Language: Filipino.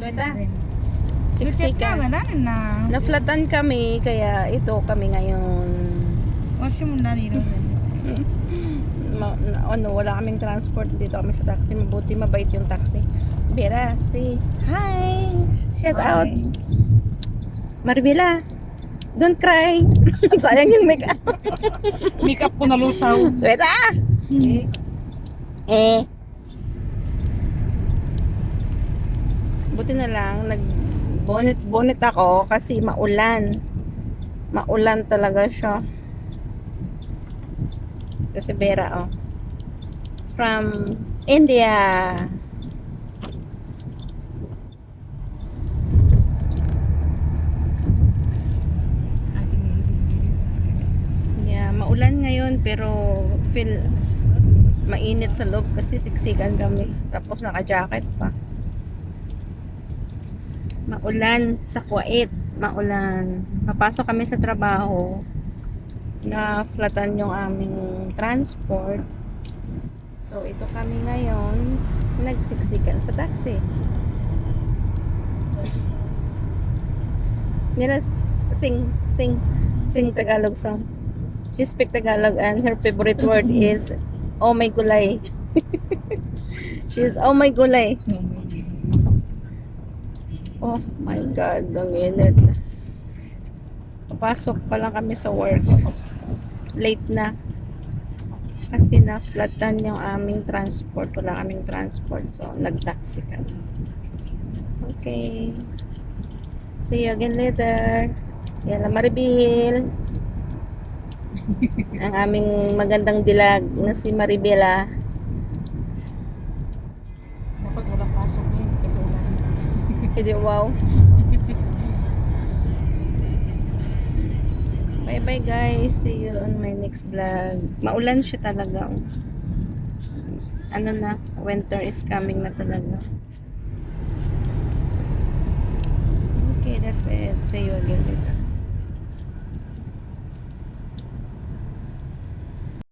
Sweta. Sikat Siksika. na, wala na. Naflatan kami, kaya ito kami ngayon. Washi mo na nilo. Ma, na- ano, wala kaming transport dito kami sa taxi. Mabuti mabait yung taxi. Vera, say hi! Shout out! Maribela, don't cry! Sayang yung makeup. Makeup ko nalusaw. Sweta! Eh. Buti na lang, nag bonnet bonnet ako kasi maulan. Maulan talaga siya. Ito si Vera, oh. From India. Yeah, maulan ngayon pero feel mainit sa loob kasi siksikan kami. Tapos naka-jacket pa. Maulan sa Kuwait. Maulan. Papasok kami sa trabaho. Na flatan yung aming transport. So, ito kami ngayon nagsiksikan sa taxi. Nila sing sing sing Tagalog song. She speak Tagalog and her favorite word is oh my gulay. She's oh my gulay. Oh my God, ang init. Papasok pa lang kami sa work. Late na. Kasi na-flatan yung aming transport. Wala kaming transport. So, nag-taxi kami. Okay. See you again later. Yan lang Maribil. ang aming magandang dilag na si Maribela. Hindi, wow. Bye bye guys. See you on my next vlog. Maulan siya talaga. Ano na, winter is coming na talaga. Okay, that's it. See you again later.